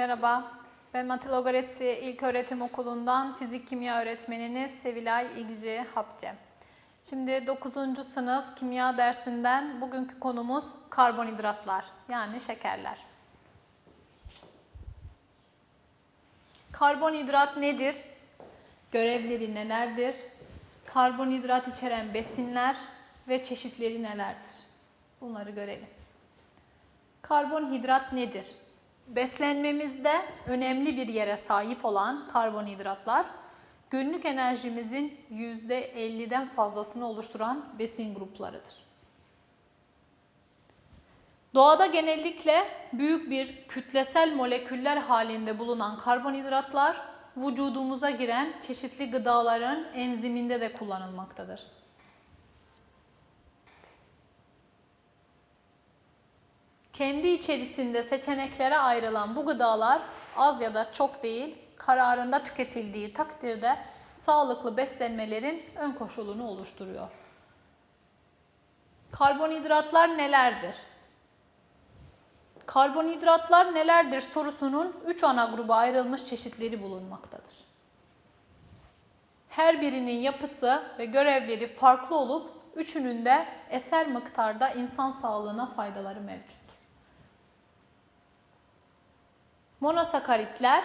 Merhaba, ben Matı Logaretsi İlköğretim Okulu'ndan fizik kimya öğretmeniniz Sevilay İlgici Hapçe. Şimdi 9. sınıf kimya dersinden bugünkü konumuz karbonhidratlar yani şekerler. Karbonhidrat nedir? Görevleri nelerdir? Karbonhidrat içeren besinler ve çeşitleri nelerdir? Bunları görelim. Karbonhidrat nedir? Beslenmemizde önemli bir yere sahip olan karbonhidratlar, günlük enerjimizin %50'den fazlasını oluşturan besin gruplarıdır. Doğada genellikle büyük bir kütlesel moleküller halinde bulunan karbonhidratlar, vücudumuza giren çeşitli gıdaların enziminde de kullanılmaktadır. Kendi içerisinde seçeneklere ayrılan bu gıdalar az ya da çok değil, kararında tüketildiği takdirde sağlıklı beslenmelerin ön koşulunu oluşturuyor. Karbonhidratlar nelerdir? Karbonhidratlar nelerdir sorusunun 3 ana gruba ayrılmış çeşitleri bulunmaktadır. Her birinin yapısı ve görevleri farklı olup üçünün de eser miktarda insan sağlığına faydaları mevcuttur. Monosakaritler,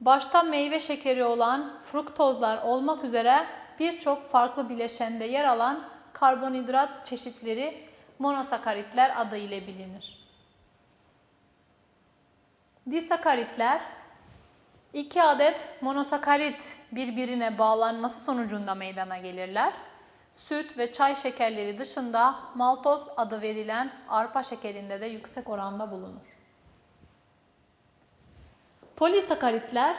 başta meyve şekeri olan fruktozlar olmak üzere birçok farklı bileşende yer alan karbonhidrat çeşitleri monosakaritler adı ile bilinir. Disakaritler, iki adet monosakarit birbirine bağlanması sonucunda meydana gelirler. Süt ve çay şekerleri dışında maltoz adı verilen arpa şekerinde de yüksek oranda bulunur. Polisakaritler,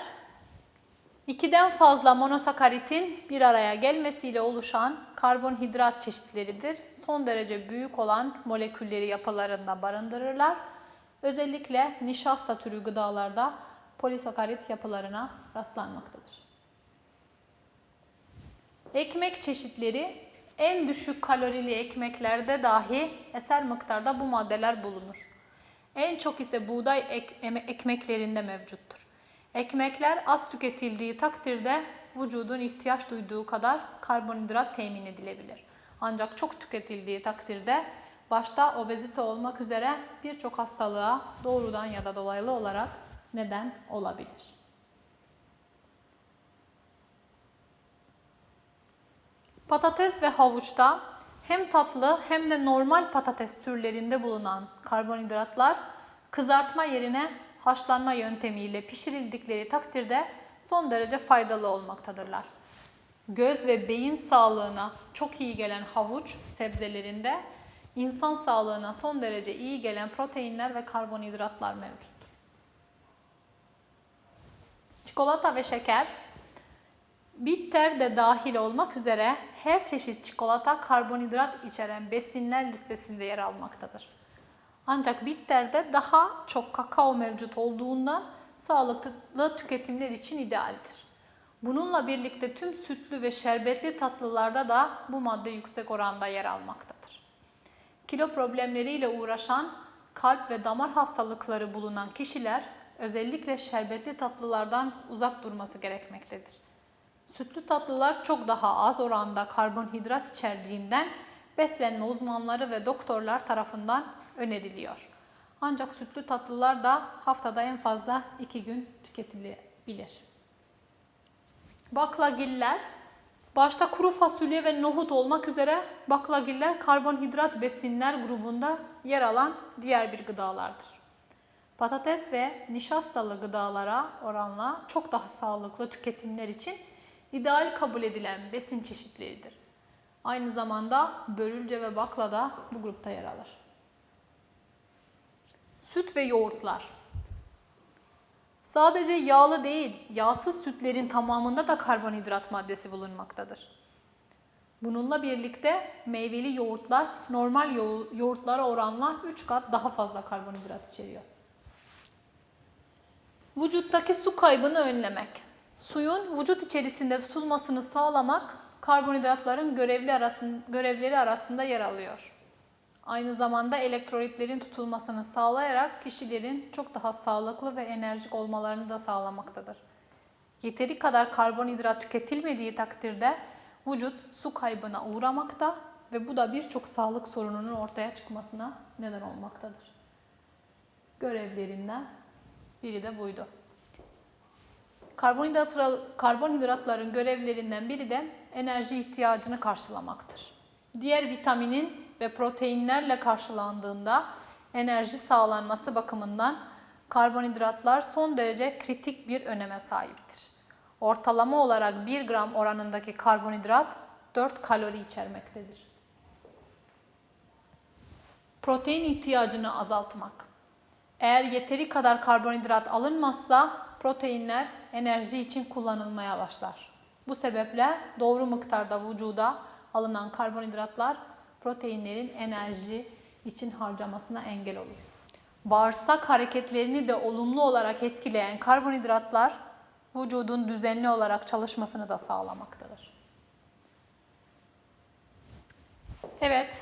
ikiden fazla monosakaritin bir araya gelmesiyle oluşan karbonhidrat çeşitleridir. Son derece büyük olan molekülleri yapılarında barındırırlar. Özellikle nişasta türü gıdalarda polisakarit yapılarına rastlanmaktadır. Ekmek çeşitleri en düşük kalorili ekmeklerde dahi eser miktarda bu maddeler bulunur. En çok ise buğday ek, ekmeklerinde mevcuttur. Ekmekler az tüketildiği takdirde vücudun ihtiyaç duyduğu kadar karbonhidrat temin edilebilir. Ancak çok tüketildiği takdirde başta obezite olmak üzere birçok hastalığa doğrudan ya da dolaylı olarak neden olabilir. Patates ve havuçta hem tatlı hem de normal patates türlerinde bulunan karbonhidratlar kızartma yerine haşlanma yöntemiyle pişirildikleri takdirde son derece faydalı olmaktadırlar. Göz ve beyin sağlığına çok iyi gelen havuç sebzelerinde insan sağlığına son derece iyi gelen proteinler ve karbonhidratlar mevcuttur. Çikolata ve şeker Bitter de dahil olmak üzere her çeşit çikolata karbonhidrat içeren besinler listesinde yer almaktadır. Ancak bitterde daha çok kakao mevcut olduğundan sağlıklı tüketimler için idealdir. Bununla birlikte tüm sütlü ve şerbetli tatlılarda da bu madde yüksek oranda yer almaktadır. Kilo problemleriyle uğraşan kalp ve damar hastalıkları bulunan kişiler özellikle şerbetli tatlılardan uzak durması gerekmektedir. Sütlü tatlılar çok daha az oranda karbonhidrat içerdiğinden beslenme uzmanları ve doktorlar tarafından öneriliyor. Ancak sütlü tatlılar da haftada en fazla 2 gün tüketilebilir. Baklagiller, başta kuru fasulye ve nohut olmak üzere baklagiller karbonhidrat besinler grubunda yer alan diğer bir gıdalardır. Patates ve nişastalı gıdalara oranla çok daha sağlıklı tüketimler için ideal kabul edilen besin çeşitleridir. Aynı zamanda börülce ve bakla da bu grupta yer alır. Süt ve yoğurtlar. Sadece yağlı değil, yağsız sütlerin tamamında da karbonhidrat maddesi bulunmaktadır. Bununla birlikte meyveli yoğurtlar normal yoğurtlara oranla 3 kat daha fazla karbonhidrat içeriyor. Vücuttaki su kaybını önlemek. Suyun vücut içerisinde tutulmasını sağlamak karbonhidratların görevli arasında, görevleri arasında yer alıyor. Aynı zamanda elektrolitlerin tutulmasını sağlayarak kişilerin çok daha sağlıklı ve enerjik olmalarını da sağlamaktadır. Yeteri kadar karbonhidrat tüketilmediği takdirde vücut su kaybına uğramakta ve bu da birçok sağlık sorununun ortaya çıkmasına neden olmaktadır. Görevlerinden biri de buydu. Karbonhidrat, karbonhidratların görevlerinden biri de enerji ihtiyacını karşılamaktır. Diğer vitaminin ve proteinlerle karşılandığında enerji sağlanması bakımından karbonhidratlar son derece kritik bir öneme sahiptir. Ortalama olarak 1 gram oranındaki karbonhidrat 4 kalori içermektedir. Protein ihtiyacını azaltmak. Eğer yeteri kadar karbonhidrat alınmazsa proteinler enerji için kullanılmaya başlar. Bu sebeple doğru miktarda vücuda alınan karbonhidratlar proteinlerin enerji için harcamasına engel olur. Bağırsak hareketlerini de olumlu olarak etkileyen karbonhidratlar vücudun düzenli olarak çalışmasını da sağlamaktadır. Evet,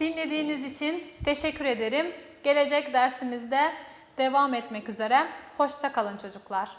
dinlediğiniz için teşekkür ederim. Gelecek dersimizde devam etmek üzere. Hoşça kalın çocuklar.